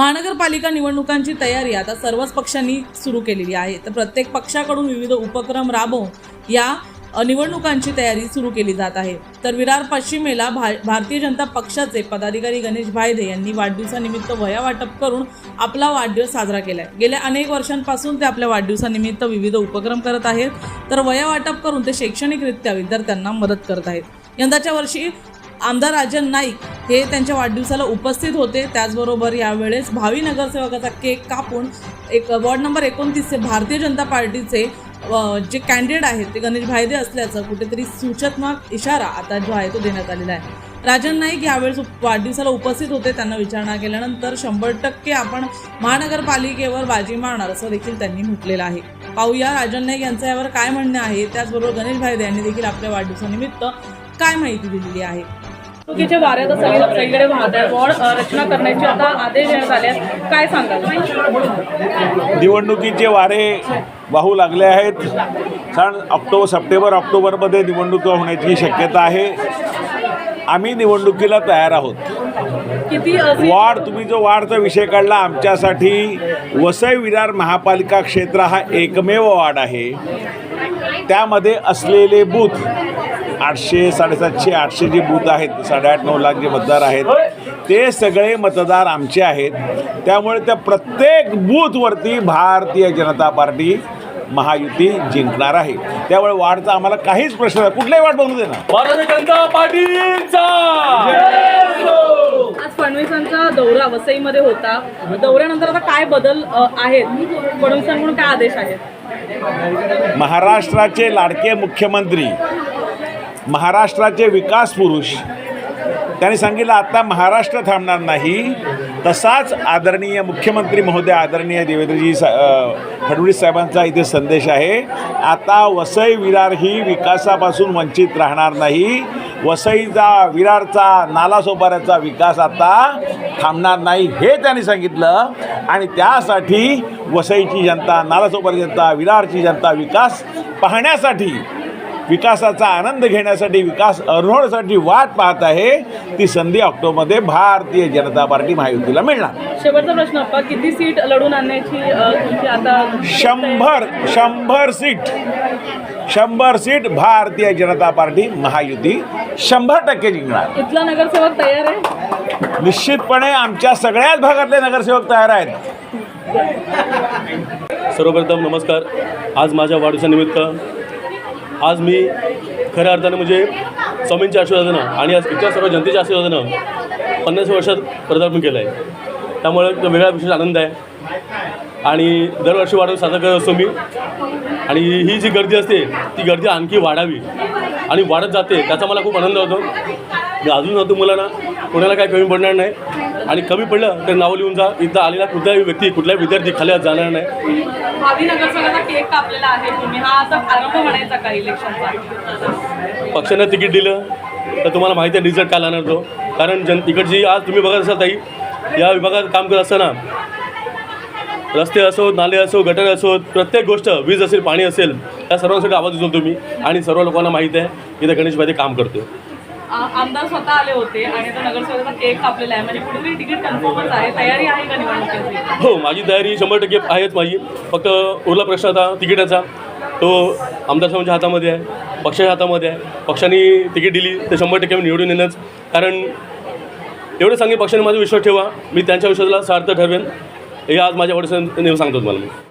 महानगरपालिका निवडणुकांची तयारी आता सर्वच पक्षांनी सुरू केलेली आहे. तर प्रत्येक पक्षाकडून विविध उपक्रम राबवून या निवडणुकांची तयारी सुरू केली जात आहे. तर विरार पश्चिमेला भा भारतीय जनता पक्षाचे पदाधिकारी गणेश भायदे यांनी वाढदिवसानिमित्त वया वाटप करून आपला वाढदिवस साजरा केला आहे गेल्या अनेक वर्षांपासून ते आपल्या वाढदिवसानिमित्त विविध उपक्रम करत आहेत. तर वया वाटप करून ते शैक्षणिकरित्या विद्यार्थ्यांना मदत करत आहेत. यंदाच्या वर्षी आमदार राजन नाईक हे त्यांच्या वाढदिवसाला उपस्थित होते. त्याचबरोबर यावेळेस भावी नगरसेवकाचा केक कापून एक वॉर्ड नंबर एकोणतीसचे भारतीय जनता पार्टीचे जे कॅन्डिडेट आहेत ते गणेश भायदे असल्याचं कुठेतरी सूचनात्मक इशारा आता जो आहे तो देण्यात आलेला आहे. राजन नाईक यावेळेस वाढदिवसाला उपस्थित होते. त्यांना विचारणा केल्यानंतर शंभर टक्के आपण महानगरपालिकेवर बाजी मारणार असं देखील त्यांनी म्हटलेलं आहे. पाहूया राजन नाईक यांचं यावर काय म्हणणं आहे. त्याचबरोबर गणेश भायदे यांनी देखील आपल्या वाढदिवसानिमित्त काय माहिती दिलेली आहे. निवडणुकीच्या वाऱ्यात सगळी सगळीकडे रचना करण्याचे आता आदेश देण्यात आले काय सांगाल? निवडणुकीचे वारे वाहू लागले आहेत. कारण ऑक्टोबर सप्टेंबर ऑक्टोबरमध्ये निवडणुका होण्याची शक्यता आहे. आम्ही निवडणुकीला तयार आहोत. वाढ तुम्ही जो वाढचा विषय काढला आमच्यासाठी वसई विरार महापालिका क्षेत्र हा एकमेव वार्ड आहे. त्यामध्ये असलेले बूथ आठशे साडेसातशे आठशे जे बूथ आहेत साडेआठ नऊ लाख जे मतदार आहेत ते सगळे मतदार आमचे आहेत. त्यामुळे त्या प्रत्येक बूथवरती भारतीय जनता पार्टी महायुती जिंकणार आहे. त्यामुळे वाढचा आम्हाला काहीच प्रश्न नाही. कुठलाही वाट बघू दे ना. भारतीय जनता पार्टीचा! आज फडणवीसांचा दौरा वसईमध्ये होता. दौऱ्यानंतर आता काय बदल अ, आहेत? फडणवीसांकडून काय आदेश आहेत? महाराष्ट्राचे लाडके मुख्यमंत्री महाराष्ट्राचे विकास पुरुष. त्यांनी सांगितलं आता महाराष्ट्र थांबणार नाही. तसाच आदरणीय मुख्यमंत्री महोदय आदरणीय देवेंद्रजी सा फडणवीस साहेबांचा इथे संदेश आहे. आता वसई विरार ही विकासापासून वंचित राहणार नाही. वसईचा विरारचा नालासोपाऱ्याचा विकास आता थांबणार नाही हे त्यांनी सांगितलं. आणि त्यासाठी वसईची जनता नालासोपारी जनता विरारची जनता विकास पाहण्यासाठी विकासाचा आनंद घेण्यासाठी विकास अनुभवण्यासाठी वाट पाहत आहे. ती संधी ऑक्टोबरमध्ये भारतीय जनता पार्टी महायुतीला मिळणार. शेवटचा प्रश्न अप्पा किती सीट लढून आणण्याची अ, तुमची आता शंभर शंभर सीट. शंभर सीट भारतीय जनता पार्टी महायुती शंभर टक्के जिंकणार. इथला नगरसेवक तयार आहे? निश्चितपणे आमच्या सगळ्याच भागातले नगरसेवक तयार आहेत. सर्वप्रथम नमस्कार. आज माझ्या वाढदिवसानिमित्त आज मी खऱ्या अर्थानं म्हणजे स्वामींच्या आशीर्वादानं आणि आज इतर सर्व जनतेच्या आशीर्वादानं पन्नास वर्षात पदार्पण केलं आहे त्यामुळे वेगळा विशेष आनंद आहे. आणि दरवर्षी वाढवून साजरा करत असतो मी. आणि ही जी गर्दी असते ती गर्दी आणखी वाढावी. आणि वाढत जाते त्याचा मला खूप आनंद होतो. अजून तुम्हाला ना कोणाला काय कमी पडणार नाही. आणि कमी पडलं तर नावं लिहून जा. इथं आलेला कुठलाही व्यक्ती कुठलाही विद्यार्थी खाली जाणार नाही. हा पक्षानं तिकीट दिलं तर तुम्हाला माहिती आहे रिझल्ट काय लागणार तो कारण जन इकडची आज तुम्ही बघत असाल ताई या विभागात काम करत असताना रस्ते असोत नाले असो गटर असोत प्रत्येक गोष्ट वीज असेल पाणी असेल या सर्वांसाठी आवाज उचलतो तुम्ही आणि सर्व लोकांना माहीत आहे इथं गणेशमध्ये काम करतो आमदार स्वतः आले होते आणि आता नगरसेवकाचा केक कापलेला आहे. म्हणजे कुठेतरी तिकीट कन्फर्मच आहे. तयारी आहे का निवडणुकीची? हो माझी तयारी शंभर टक्के आहेच माझी. फक्त उरला प्रश्न आता तिकिटाचा. तो आमदार साहेबांच्या हातामध्ये आहे पक्षाच्या हातामध्ये आहे. पक्षाने तिकीट दिली तर शंभर टक्के मी निवडून येणंच कारण एवढं सांगेन पक्षाने माझा विश्वास ठेवा. मी त्यांच्या विश्वासाला सार्थ ठरवेन. हे आज माझ्या वडिलांनी सांगतो तुम्हाला मी